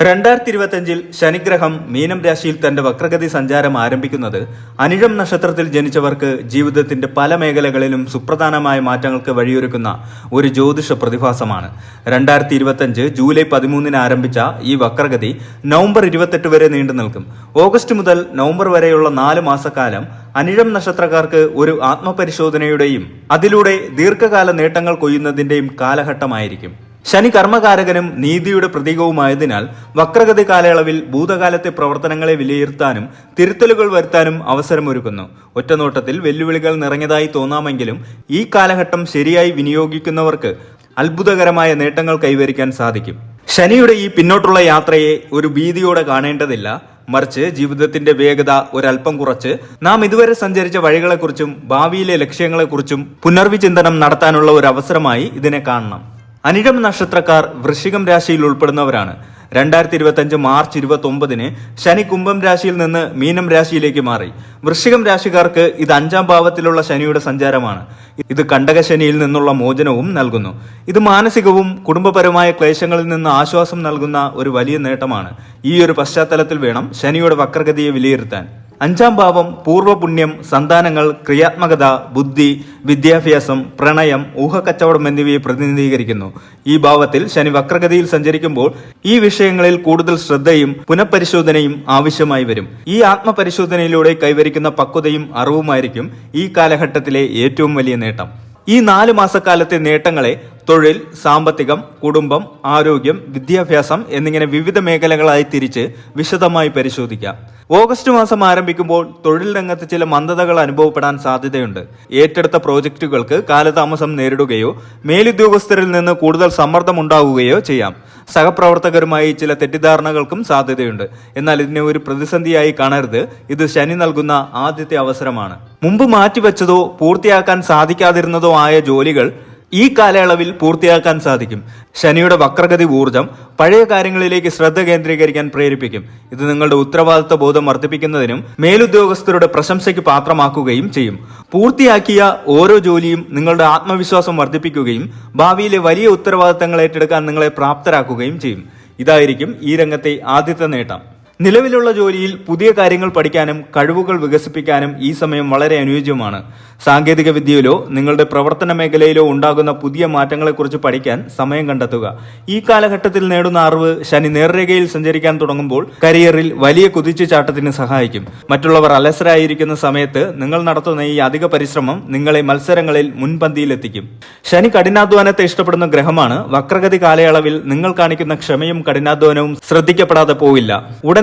രണ്ടായിരത്തി ഇരുപത്തിയഞ്ചിൽ ശനിഗ്രഹം മീനം രാശിയിൽ തന്റെ വക്രഗതി സഞ്ചാരം ആരംഭിക്കുന്നത് അനിഴം നക്ഷത്രത്തിൽ ജനിച്ചവർക്ക് ജീവിതത്തിന്റെ പല മേഖലകളിലും സുപ്രധാനമായ മാറ്റങ്ങൾക്ക് വഴിയൊരുക്കുന്ന ഒരു ജ്യോതിഷ പ്രതിഭാസമാണ്. രണ്ടായിരത്തി ഇരുപത്തിയഞ്ച് ജൂലൈ പതിമൂന്നിന് ആരംഭിച്ച ഈ വക്രഗതി നവംബർ ഇരുപത്തെട്ട് വരെ നീണ്ടു നിൽക്കും. ഓഗസ്റ്റ് മുതൽ നവംബർ വരെയുള്ള നാല് മാസക്കാലം അനിഴം നക്ഷത്രക്കാർക്ക് ഒരു ആത്മപരിശോധനയുടെയും അതിലൂടെ ദീർഘകാല നേട്ടങ്ങൾ കൊയ്യുന്നതിന്റെയും കാലഘട്ടമായിരിക്കും. ശനി കർമ്മകാരകനും നീതിയുടെ പ്രതീകവുമായതിനാൽ വക്രഗതി കാലയളവിൽ ഭൂതകാലത്തെ പ്രവർത്തനങ്ങളെ വിലയിരുത്താനും തിരുത്തലുകൾ വരുത്താനും അവസരമൊരുക്കുന്നു. ഒറ്റനോട്ടത്തിൽ വെല്ലുവിളികൾ നിറഞ്ഞതായി തോന്നാമെങ്കിലും ഈ കാലഘട്ടം ശരിയായി വിനിയോഗിക്കുന്നവർക്ക് അത്ഭുതകരമായ നേട്ടങ്ങൾ കൈവരിക്കാൻ സാധിക്കും. ശനിയുടെ ഈ പിന്നോട്ടുള്ള യാത്രയെ ഒരു ഭീതിയോടെ കാണേണ്ടതില്ല. മറിച്ച് ജീവിതത്തിന്റെ വേഗത ഒരല്പം കുറച്ച് നാം ഇതുവരെ സഞ്ചരിച്ച വഴികളെക്കുറിച്ചും ഭാവിയിലെ ലക്ഷ്യങ്ങളെക്കുറിച്ചും പുനർവിചിന്തനം നടത്താനുള്ള ഒരു അവസരമായി ഇതിനെ കാണണം. അനിഴം നക്ഷത്രക്കാർ വൃശ്ചികം രാശിയിൽ ഉൾപ്പെടുന്നവരാണ്. രണ്ടായിരത്തി ഇരുപത്തി അഞ്ച് മാർച്ച് ഇരുപത്തി ഒമ്പതിന് ശനി കുംഭം രാശിയിൽ നിന്ന് മീനം രാശിയിലേക്ക് മാറി. വൃശ്ചികം രാശിക്കാർക്ക് ഇത് അഞ്ചാം ഭാവത്തിലുള്ള ശനിയുടെ സഞ്ചാരമാണ്. ഇത് കണ്ടക ശനിയിൽ നിന്നുള്ള മോചനവും നൽകുന്നു. ഇത് മാനസികവും കുടുംബപരമായ ക്ലേശങ്ങളിൽ നിന്ന് ആശ്വാസം നൽകുന്ന ഒരു വലിയ നേട്ടമാണ്. ഈ ഒരു പശ്ചാത്തലത്തിൽ വേണം ശനിയുടെ വക്രഗതിയെ വിലയിരുത്താൻ. അഞ്ചാം ഭാവം പൂർവപുണ്യം സന്താനങ്ങൾ ക്രിയാത്മകത ബുദ്ധി വിദ്യാഭ്യാസം പ്രണയം ഊഹക്കച്ചവടം എന്നിവയെ പ്രതിനിധീകരിക്കുന്നു. ഈ ഭാവത്തിൽ ശനി വക്രഗതിയിൽ സഞ്ചരിക്കുമ്പോൾ ഈ വിഷയങ്ങളിൽ കൂടുതൽ ശ്രദ്ധയും പുനഃപരിശോധനയും ആവശ്യമായി വരും. ഈ ആത്മപരിശോധനയിലൂടെ കൈവരിക്കുന്ന പക്വതയും അറിവുമായിരിക്കും ഈ കാലഘട്ടത്തിലെ ഏറ്റവും വലിയ നേട്ടം. ഈ നാല് മാസക്കാലത്തെ നേട്ടങ്ങളെ തൊഴിൽ സാമ്പത്തികം കുടുംബം ആരോഗ്യം വിദ്യാഭ്യാസം എന്നിങ്ങനെ വിവിധ മേഖലകളായി തിരിച്ച് വിശദമായി പരിശോധിക്കാം. ഓഗസ്റ്റ് മാസം ആരംഭിക്കുമ്പോൾ തൊഴിൽ രംഗത്ത് ചില മന്ദതകൾ അനുഭവപ്പെടാൻ സാധ്യതയുണ്ട്. ഏറ്റെടുത്ത പ്രോജക്റ്റുകൾക്ക് കാലതാമസം നേരിടുകയോ മേലുദ്യോഗസ്ഥരിൽ നിന്ന് കൂടുതൽ സമ്മർദ്ദം ഉണ്ടാവുകയോ ചെയ്യാം. സഹപ്രവർത്തകരുമായി ചില തെറ്റിദ്ധാരണകൾക്കും സാധ്യതയുണ്ട്. എന്നാൽ ഇതിനെ ഒരു പ്രതിസന്ധിയായി കാണരുത്. ഇത് ശനി നൽകുന്ന ആദ്യത്തെ അവസരമാണ്. മുമ്പ് മാറ്റിവെച്ചതോ പൂർത്തിയാക്കാൻ സാധിക്കാതിരുന്നതോ ആയ ജോലികൾ ഈ കാലയളവിൽ പൂർത്തിയാക്കാൻ സാധിക്കും. ശനിയുടെ വക്രഗതി ഊർജം പഴയ കാര്യങ്ങളിലേക്ക് ശ്രദ്ധ കേന്ദ്രീകരിക്കാൻ പ്രേരിപ്പിക്കും. ഇത് നിങ്ങളുടെ ഉത്തരവാദിത്ത ബോധം വർദ്ധിപ്പിക്കുന്നതിനും മേലുദ്യോഗസ്ഥരുടെ പ്രശംസയ്ക്ക് പാത്രമാക്കുകയും ചെയ്യും. പൂർത്തിയാക്കിയ ഓരോ ജോലിയും നിങ്ങളുടെ ആത്മവിശ്വാസം വർദ്ധിപ്പിക്കുകയും ഭാവിയിലെ വലിയ ഉത്തരവാദിത്തങ്ങൾ ഏറ്റെടുക്കാൻ നിങ്ങളെ പ്രാപ്തരാക്കുകയും ചെയ്യും. ഇതായിരിക്കും ഈ രംഗത്തെ ആദ്യത്തെ നേട്ടം. നിലവിലുള്ള ജോലിയിൽ പുതിയ കാര്യങ്ങൾ പഠിക്കാനും കഴിവുകൾ വികസിപ്പിക്കാനും ഈ സമയം വളരെ അനുയോജ്യമാണ്. സാങ്കേതിക വിദ്യയിലോ നിങ്ങളുടെ പ്രവർത്തന മേഖലയിലോ ഉണ്ടാകുന്ന പുതിയ മാറ്റങ്ങളെക്കുറിച്ച് പഠിക്കാൻ സമയം കണ്ടെത്തുക. ഈ കാലഘട്ടത്തിൽ നേടുന്ന അറിവ് ശനി നേർരേഖയിൽ സഞ്ചരിക്കാൻ തുടങ്ങുമ്പോൾ കരിയറിൽ വലിയ കുതിച്ചുചാട്ടത്തിന് സഹായിക്കും. മറ്റുള്ളവർ അലസരായിരിക്കുന്ന സമയത്ത് നിങ്ങൾ നടത്തുന്ന ഈ അധിക പരിശ്രമം നിങ്ങളെ മത്സരങ്ങളിൽ മുൻപന്തിയിലെത്തിക്കും. ശനി കഠിനാധ്വാനത്തെ ഇഷ്ടപ്പെടുന്ന ഗ്രഹമാണ്. വക്രഗതി കാലയളവിൽ നിങ്ങൾ കാണിക്കുന്ന ക്ഷമയും കഠിനാധ്വാനവും ശ്രദ്ധിക്കപ്പെടാതെ പോവില്ല.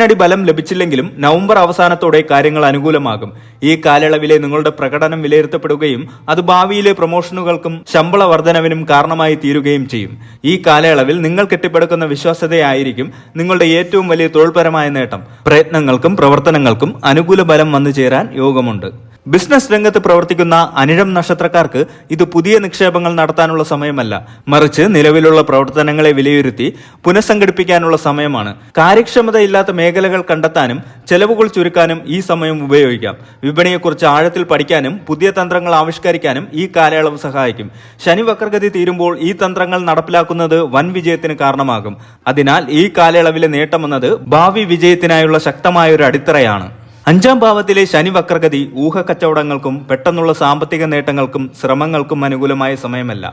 ഉടനടി ബലം ലഭിച്ചില്ലെങ്കിലും നവംബർ അവസാനത്തോടെ കാര്യങ്ങൾ അനുകൂലമാകും. ഈ കാലയളവിലെ നിങ്ങളുടെ പ്രകടനം വിലയിരുത്തപ്പെടുകയും അത് ഭാവിയിലെ പ്രൊമോഷനുകൾക്കും ശമ്പള വർധനവിനും കാരണമായി തീരുകയും ചെയ്യും. ഈ കാലയളവിൽ നിങ്ങൾ കെട്ടിപ്പടുക്കുന്ന വിശ്വാസ്യതയായിരിക്കും നിങ്ങളുടെ ഏറ്റവും വലിയ തൊഴിൽപരമായ നേട്ടം. പ്രയത്നങ്ങൾക്കും പ്രവർത്തനങ്ങൾക്കും അനുകൂല ബലം വന്നു ചേരാൻ യോഗമുണ്ട്. ബിസിനസ് രംഗത്ത് പ്രവർത്തിക്കുന്ന അനിഴം നക്ഷത്രക്കാർക്ക് ഇത് പുതിയ നിക്ഷേപങ്ങൾ നടത്താനുള്ള സമയമല്ല. മറിച്ച് നിലവിലുള്ള പ്രവർത്തനങ്ങളെ വിലയിരുത്തി പുനഃസംഘടിപ്പിക്കാനുള്ള സമയമാണ്. കാര്യക്ഷമതയില്ലാത്ത മേഖലകൾ കണ്ടെത്താനും ചെലവുകൾ ചുരുക്കാനും ഈ സമയം ഉപയോഗിക്കാം. വിപണിയെക്കുറിച്ച് ആഴത്തിൽ പഠിക്കാനും പുതിയ തന്ത്രങ്ങൾ ആവിഷ്കരിക്കാനും ഈ കാലയളവ് സഹായിക്കും. ശനി വക്രഗതി തീരുമ്പോൾ ഈ തന്ത്രങ്ങൾ നടപ്പിലാക്കുന്നത് വൻ വിജയത്തിന് കാരണമാകും. അതിനാൽ ഈ കാലയളവിലെ നേട്ടമെന്നത് ഭാവി വിജയത്തിനായുള്ള ശക്തമായ ഒരു അടിത്തറയാണ്. അഞ്ചാം ഭാവത്തിലെ ശനി വക്രഗതി ഊഹക്കച്ചവടങ്ങൾക്കും പെട്ടെന്നുള്ള സാമ്പത്തിക നേട്ടങ്ങൾക്കും ശ്രമങ്ങൾക്കും അനുകൂലമായ സമയമല്ല.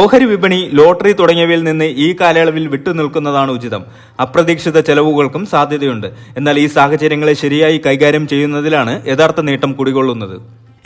ഓഹരി വിപണി ലോട്ടറി തുടങ്ങിയവയിൽ നിന്ന് ഈ കാലയളവിൽ വിട്ടുനിൽക്കുന്നതാണ് ഉചിതം. അപ്രതീക്ഷിത ചെലവുകൾക്കും സാധ്യതയുണ്ട്. എന്നാൽ ഈ സാഹചര്യങ്ങളെ ശരിയായി കൈകാര്യം ചെയ്യുന്നതിലാണ് യഥാർത്ഥ നേട്ടം കുടികൊള്ളുന്നത്.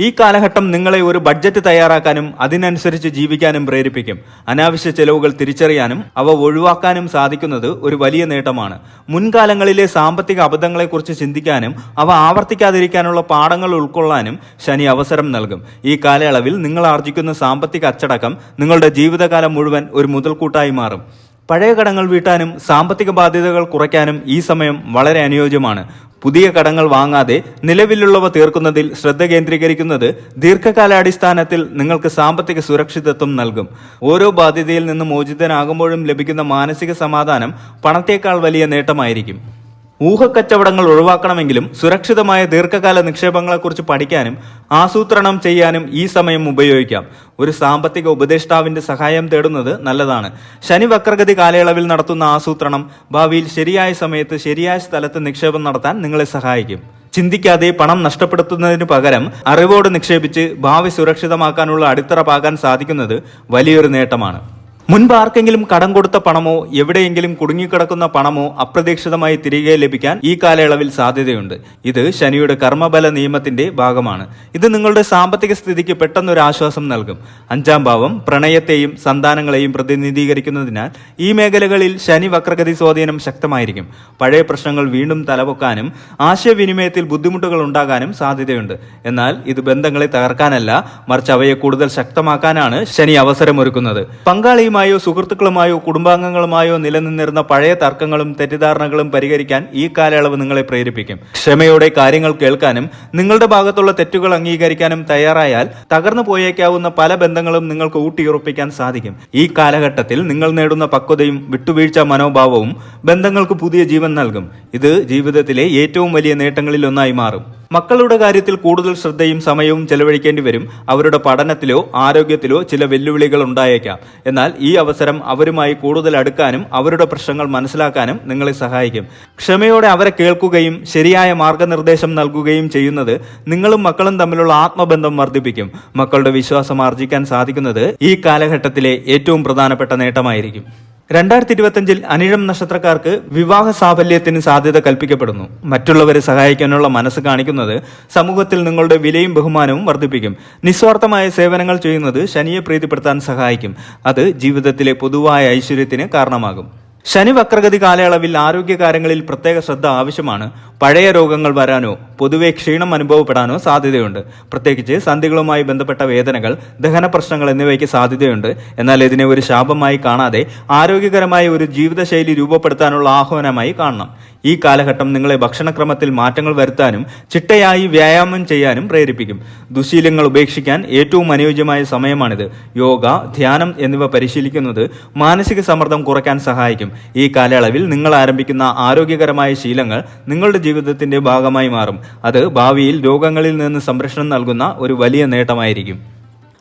ഈ കാലഘട്ടം നിങ്ങളെ ഒരു ബഡ്ജറ്റ് തയ്യാറാക്കാനും അതിനനുസരിച്ച് ജീവിക്കാനും പ്രേരിപ്പിക്കും. അനാവശ്യ ചെലവുകൾ തിരിച്ചറിയാനും അവ ഒഴിവാക്കാനും സാധിക്കുന്നത് ഒരു വലിയ നേട്ടമാണ്. മുൻകാലങ്ങളിലെ സാമ്പത്തിക അബദ്ധങ്ങളെക്കുറിച്ച് ചിന്തിക്കാനും അവ ആവർത്തിക്കാതിരിക്കാനുള്ള പാഠങ്ങൾ ഉൾക്കൊള്ളാനും ശനി അവസരം നൽകും. ഈ കാലയളവിൽ നിങ്ങൾ ആർജിക്കുന്ന സാമ്പത്തിക അച്ചടക്കം നിങ്ങളുടെ ജീവിതകാലം മുഴുവൻ ഒരു മുതൽക്കൂട്ടായി മാറും. പഴയ കടങ്ങൾ വീട്ടാനും സാമ്പത്തിക ബാധ്യതകൾ കുറയ്ക്കാനും ഈ സമയം വളരെ അനുയോജ്യമാണ്. പുതിയ കടങ്ങൾ വാങ്ങാതെ നിലവിലുള്ളവ തീർക്കുന്നതിൽ ശ്രദ്ധ കേന്ദ്രീകരിക്കുന്നത് ദീർഘകാലാടിസ്ഥാനത്തിൽ നിങ്ങൾക്ക് സാമ്പത്തിക സുരക്ഷിതത്വം നൽകും. ഓരോ ബാധ്യതയിൽ നിന്ന് മോചിതനാകുമ്പോഴും ലഭിക്കുന്ന മാനസിക സമാധാനം പണത്തേക്കാൾ വലിയ നേട്ടമായിരിക്കും. ഊഹക്കച്ചവടങ്ങൾ ഒഴിവാക്കണമെങ്കിലും സുരക്ഷിതമായ ദീർഘകാല നിക്ഷേപങ്ങളെക്കുറിച്ച് പഠിക്കാനും ആസൂത്രണം ചെയ്യാനും ഈ സമയം ഉപയോഗിക്കാം. ഒരു സാമ്പത്തിക ഉപദേഷ്ടാവിന്റെ സഹായം തേടുന്നത് നല്ലതാണ്. ശനി വക്രഗതി കാലയളവിൽ നടത്തുന്ന ആസൂത്രണം ഭാവിയിൽ ശരിയായ സമയത്ത് ശരിയായ സ്ഥലത്ത് നിക്ഷേപം നടത്താൻ നിങ്ങളെ സഹായിക്കും. ചിന്തിക്കാതെ പണം നഷ്ടപ്പെടുത്തുന്നതിന് പകരം അറിവോട് നിക്ഷേപിച്ച് ഭാവി സുരക്ഷിതമാക്കാനുള്ള അടിത്തറ പാകാൻ സാധിക്കുന്നത് വലിയൊരു നേട്ടമാണ്. മുൻപ് ആർക്കെങ്കിലും കടം കൊടുത്ത പണമോ എവിടെയെങ്കിലും കുടുങ്ങിക്കിടക്കുന്ന പണമോ അപ്രതീക്ഷിതമായി തിരികെ ലഭിക്കാൻ ഈ കാലയളവിൽ സാധ്യതയുണ്ട്. ഇത് ശനിയുടെ കർമ്മബല നിയമത്തിന്റെ ഭാഗമാണ്. ഇത് നിങ്ങളുടെ സാമ്പത്തിക സ്ഥിതിക്ക് പെട്ടെന്നൊരു ആശ്വാസം നൽകും. അഞ്ചാം ഭാവം പ്രണയത്തെയും സന്താനങ്ങളെയും പ്രതിനിധീകരിക്കുന്നതിനാൽ ഈ മേഖലകളിൽ ശനി വക്രഗതി സ്വാധീനം ശക്തമായിരിക്കും. പഴയ പ്രശ്നങ്ങൾ വീണ്ടും തലപൊക്കാനും ആശയവിനിമയത്തിൽ ബുദ്ധിമുട്ടുകൾ ഉണ്ടാകാനും സാധ്യതയുണ്ട്. എന്നാൽ ഇത് ബന്ധങ്ങളെ തകർക്കാനല്ല മറിച്ച് അവയെ കൂടുതൽ ശക്തമാക്കാനാണ് ശനി അവസരമൊരുക്കുന്നത്. പങ്കാളിയുമായോ സുഹൃത്തുക്കളുമായോ കുടുംബാംഗങ്ങളുമായോ നിലനിന്നിരുന്ന പഴയ തർക്കങ്ങളും തെറ്റിദ്ധാരണകളും പരിഹരിക്കാൻ ഈ കാലയളവ് നിങ്ങളെ പ്രേരിപ്പിക്കും. ക്ഷമയോടെ കാര്യങ്ങൾ കേൾക്കാനും നിങ്ങളുടെ ഭാഗത്തുള്ള തെറ്റുകൾ അംഗീകരിക്കാനും തയ്യാറായാൽ തകർന്നു പോയേക്കാവുന്ന പല ബന്ധങ്ങളും നിങ്ങൾക്ക് ഊട്ടിയുറപ്പിക്കാൻ സാധിക്കും. ഈ കാലഘട്ടത്തിൽ നിങ്ങൾ നേടുന്ന പക്വതയും വിട്ടുവീഴ്ച മനോഭാവവും ബന്ധങ്ങൾക്ക് പുതിയ ജീവൻ നൽകും. ഇത് ജീവിതത്തിലെ ഏറ്റവും വലിയ നേട്ടങ്ങളിൽ ഒന്നായി മാറും. മക്കളുടെ കാര്യത്തിൽ കൂടുതൽ ശ്രദ്ധയും സമയവും ചെലവഴിക്കേണ്ടി വരും. അവരുടെ പഠനത്തിലോ ആരോഗ്യത്തിലോ ചില വെല്ലുവിളികൾ ഉണ്ടായേക്കാം. എന്നാൽ ഈ അവസരം അവരുമായി കൂടുതൽ അടുക്കാനും അവരുടെ പ്രശ്നങ്ങൾ മനസ്സിലാക്കാനും നിങ്ങളെ സഹായിക്കും. ക്ഷമയോടെ അവരെ കേൾക്കുകയും ശരിയായ മാർഗനിർദ്ദേശം നൽകുകയും ചെയ്യുന്നത് നിങ്ങളും മക്കളും തമ്മിലുള്ള ആത്മബന്ധം വർദ്ധിപ്പിക്കും. മക്കളുടെ വിശ്വാസം ആർജിക്കാൻ സാധിക്കുന്നത് ഈ കാലഘട്ടത്തിലെ ഏറ്റവും പ്രധാനപ്പെട്ട നേട്ടമായിരിക്കും. രണ്ടായിരത്തി ഇരുപത്തിയഞ്ചിൽ അനിഴം നക്ഷത്രക്കാർക്ക് വിവാഹ സാഫല്യത്തിന് സാധ്യത കൽപ്പിക്കപ്പെടുന്നു. മറ്റുള്ളവരെ സഹായിക്കാനുള്ള മനസ്സ് കാണിക്കുന്നത് സമൂഹത്തിൽ നിങ്ങളുടെ വിലയും ബഹുമാനവും വർദ്ധിപ്പിക്കും. നിസ്വാർത്ഥമായ സേവനങ്ങൾ ചെയ്യുന്നത് ശനിയെ പ്രീതിപ്പെടുത്താൻ സഹായിക്കും. അത് ജീവിതത്തിലെ പൊതുവായ ഐശ്വര്യത്തിന് കാരണമാകും. ശനി വക്രഗതി കാലയളവിൽ ആരോഗ്യകാര്യങ്ങളിൽ പ്രത്യേക ശ്രദ്ധ ആവശ്യമാണ്. പഴയ രോഗങ്ങൾ വരാനോ പൊതുവെ ക്ഷീണം അനുഭവപ്പെടാനോ സാധ്യതയുണ്ട്. പ്രത്യേകിച്ച് സന്ധികളുമായി ബന്ധപ്പെട്ട വേദനകൾ ദഹന പ്രശ്നങ്ങൾ എന്നിവയ്ക്ക് സാധ്യതയുണ്ട്. എന്നാൽ ഇതിനെ ഒരു ശാപമായി കാണാതെ ആരോഗ്യകരമായ ഒരു ജീവിതശൈലി രൂപപ്പെടുത്താനുള്ള ആഹ്വാനമായി കാണണം. ഈ കാലഘട്ടം നിങ്ങളെ ഭക്ഷണക്രമത്തിൽ മാറ്റങ്ങൾ വരുത്താനും ചിട്ടയായി വ്യായാമം ചെയ്യാനും പ്രേരിപ്പിക്കും. ദുശീലങ്ങൾ ഉപേക്ഷിക്കാൻ ഏറ്റവും അനുയോജ്യമായ സമയമാണിത്. യോഗ ധ്യാനം എന്നിവ പരിശീലിക്കുന്നത് മാനസിക സമ്മർദ്ദം കുറയ്ക്കാൻ സഹായിക്കും. ഈ കാലയളവിൽ നിങ്ങൾ ആരംഭിക്കുന്ന ആരോഗ്യകരമായ ശീലങ്ങൾ നിങ്ങളുടെ ജീവിതത്തിന്റെ ഭാഗമായി മാറും. അത് ഭാവിയിൽ രോഗങ്ങളിൽ നിന്ന് സംരക്ഷണം നൽകുന്ന ഒരു വലിയ നേട്ടമായിരിക്കും.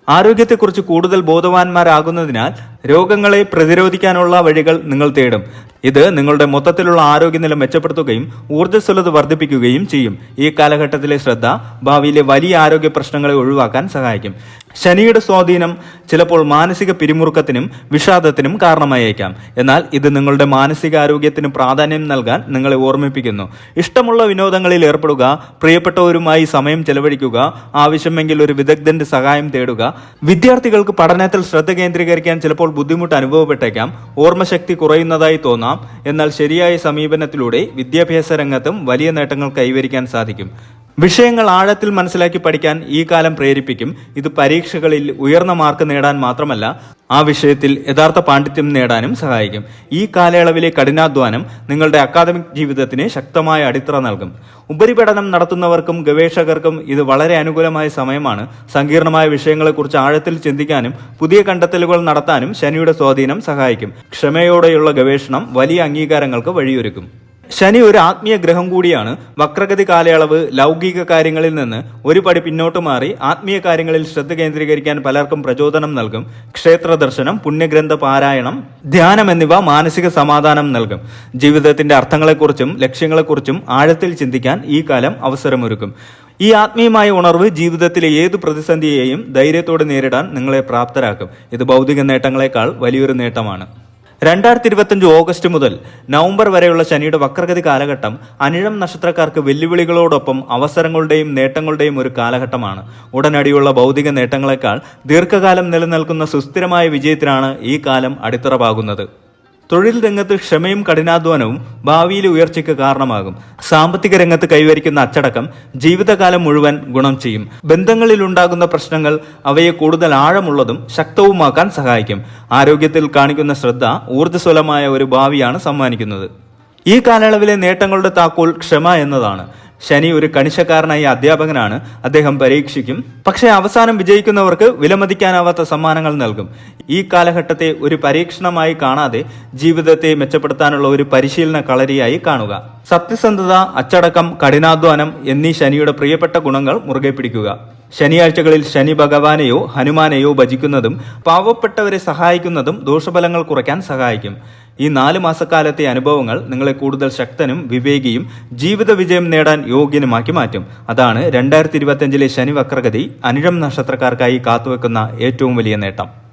ആരോഗ്യത്തെക്കുറിച്ച് കൂടുതൽ ബോധവാന്മാരാകുന്നതിനാൽ രോഗങ്ങളെ പ്രതിരോധിക്കാനുള്ള വഴികൾ നിങ്ങൾ തേടും. ഇത് നിങ്ങളുടെ മൊത്തത്തിലുള്ള ആരോഗ്യനില മെച്ചപ്പെടുത്തുകയും ഊർജസ്വലത വർദ്ധിപ്പിക്കുകയും ചെയ്യും. ഈ കാലഘട്ടത്തിലെ ശ്രദ്ധ ഭാവിയിലെ വലിയ ആരോഗ്യ പ്രശ്നങ്ങളെ ഒഴിവാക്കാൻ സഹായിക്കും. ശനിയുടെ സ്വാധീനം ചിലപ്പോൾ മാനസിക പിരിമുറുക്കത്തിനും വിഷാദത്തിനും കാരണമായേക്കാം. എന്നാൽ ഇത് നിങ്ങളുടെ മാനസികാരോഗ്യത്തിന് പ്രാധാന്യം നൽകാൻ നിങ്ങളെ ഓർമ്മിപ്പിക്കുന്നു. ഇഷ്ടമുള്ള വിനോദങ്ങളിൽ ഏർപ്പെടുക പ്രിയപ്പെട്ടവരുമായി സമയം ചെലവഴിക്കുക ആവശ്യമെങ്കിൽ ഒരു വിദഗ്ധന്റെ സഹായം തേടുക വിദ്യാർത്ഥികൾക്ക് പഠനത്തിൽ ശ്രദ്ധ കേന്ദ്രീകരിക്കാൻ ചിലപ്പോൾ ബുദ്ധിമുട്ട് അനുഭവപ്പെട്ടേക്കാം ഓർമ്മശക്തി കുറയുന്നതായി തോന്നാം എന്നാൽ ശരിയായ സമീപനത്തിലൂടെ വിദ്യാഭ്യാസ രംഗത്തും വലിയ നേട്ടങ്ങൾ കൈവരിക്കാൻ സാധിക്കും. വിഷയങ്ങൾ ആഴത്തിൽ മനസ്സിലാക്കി പഠിക്കാൻ ഈ കാലം പ്രേരിപ്പിക്കും. ഇത് പരീക്ഷകളിൽ ഉയർന്ന മാർക്ക് നേടാൻ മാത്രമല്ല ആ വിഷയത്തിൽ യഥാർത്ഥ പാണ്ഡിത്യം നേടാനും സഹായിക്കും. ഈ കാലയളവിലെ കഠിനാധ്വാനം നിങ്ങളുടെ അക്കാദമിക് ജീവിതത്തിന് ശക്തമായ അടിത്തറ നൽകും. ഉപരിപഠനം നടത്തുന്നവർക്കും ഗവേഷകർക്കും ഇത് വളരെ അനുകൂലമായ സമയമാണ്. സങ്കീർണമായ വിഷയങ്ങളെക്കുറിച്ച് ആഴത്തിൽ ചിന്തിക്കാനും പുതിയ കണ്ടെത്തലുകൾ നടത്താനും ശനിയുടെ സ്വാധീനം സഹായിക്കും. ക്ഷമയോടെയുള്ള ഗവേഷണം വലിയ അംഗീകാരങ്ങൾക്ക് വഴിയൊരുക്കും. ശനി ഒരു ആത്മീയ ഗ്രഹം കൂടിയാണ്. വക്രഗതി കാലയളവ് ലൗകിക കാര്യങ്ങളിൽ നിന്ന് ഒരു പടി പിന്നോട്ട് മാറി ആത്മീയ കാര്യങ്ങളിൽ ശ്രദ്ധ കേന്ദ്രീകരിക്കാൻ പലർക്കും പ്രചോദനം നൽകും. ക്ഷേത്ര ദർശനം പുണ്യഗ്രന്ഥ പാരായണം ധ്യാനം എന്നിവ മാനസിക സമാധാനം നൽകും. ജീവിതത്തിന്റെ അർത്ഥങ്ങളെക്കുറിച്ചും ലക്ഷ്യങ്ങളെക്കുറിച്ചും ആഴത്തിൽ ചിന്തിക്കാൻ ഈ കാലം അവസരമൊരുക്കും. ഈ ആത്മീയമായ ഉണർവ് ജീവിതത്തിലെ ഏത് പ്രതിസന്ധിയെയും ധൈര്യത്തോടെ നേരിടാൻ നിങ്ങളെ പ്രാപ്തരാക്കും. ഇത് ഭൗതിക നേട്ടങ്ങളെക്കാൾ വലിയൊരു നേട്ടമാണ്. രണ്ടായിരത്തി ഇരുപത്തഞ്ച് ഓഗസ്റ്റ് മുതൽ നവംബർ വരെയുള്ള ശനിയുടെ വക്രഗതി കാലഘട്ടം അനിഴം നക്ഷത്രക്കാർക്ക് വെല്ലുവിളികളോടൊപ്പം അവസരങ്ങളുടെയും നേട്ടങ്ങളുടെയും ഒരു കാലഘട്ടമാണ്. ഉടനടിയുള്ള ഭൗതിക നേട്ടങ്ങളെക്കാൾ ദീർഘകാലം നിലനിൽക്കുന്ന സുസ്ഥിരമായ വിജയത്തിനാണ് ഈ കാലം അടിത്തറ പാകുന്നത്. തൊഴിൽ രംഗത്ത് ക്ഷമയും കഠിനാധ്വാനവും ഭാവിയിലെ ഉയർച്ചയ്ക്ക് കാരണമാകും. സാമ്പത്തിക രംഗത്ത് കൈവരിക്കുന്ന അച്ചടക്കം ജീവിതകാലം മുഴുവൻ ഗുണം ചെയ്യും. ബന്ധങ്ങളിൽ ഉണ്ടാകുന്ന പ്രശ്നങ്ങൾ അവയെ കൂടുതൽ ആഴമുള്ളതും ശക്തവുമാക്കാൻ സഹായിക്കും. ആരോഗ്യത്തിൽ കാണിക്കുന്ന ശ്രദ്ധ ഊർജസ്വലമായ ഒരു ഭാവിയാണ് സമ്മാനിക്കുന്നത്. ഈ കാലയളവിലെ നേട്ടങ്ങളുടെ താക്കോൽ ക്ഷമ എന്നതാണ്. ശനി ഒരു കണിശക്കാരനായ അധ്യാപകനാണ്. അദ്ദേഹം പരീക്ഷിക്കും. പക്ഷേ അവസാനം വിജയിക്കുന്നവർക്ക് വിലമതിക്കാനാവാത്ത സമ്മാനങ്ങൾ നൽകും. ഈ കാലഘട്ടത്തെ ഒരു പരീക്ഷണമായി കാണാതെ ജീവിതത്തെ മെച്ചപ്പെടുത്താനുള്ള ഒരു പരിശീലന കളരിയായി കാണുക. സത്യസന്ധത അച്ചടക്കം കഠിനാധ്വാനം എന്നീ ശനിയുടെ പ്രിയപ്പെട്ട ഗുണങ്ങൾ മുറുകെ പിടിക്കുക. ശനിയാഴ്ചകളിൽ ശനി ഭഗവാനെയോ ഹനുമാനെയോ ഭജിക്കുന്നതും പാവപ്പെട്ടവരെ സഹായിക്കുന്നതും ദോഷഫലങ്ങൾ കുറയ്ക്കാൻ സഹായിക്കും. ഈ നാല് മാസക്കാലത്തെ അനുഭവങ്ങൾ നിങ്ങളെ കൂടുതൽ ശക്തനും വിവേകിയും ജീവിത വിജയം നേടാൻ യോഗ്യനുമാക്കി മാറ്റും. അതാണ് രണ്ടായിരത്തി ഇരുപത്തിയഞ്ചിലെ ശനി വക്രഗതി അനിഴം നക്ഷത്രക്കാർക്കായി കാത്തുവെക്കുന്ന ഏറ്റവും വലിയ നേട്ടം.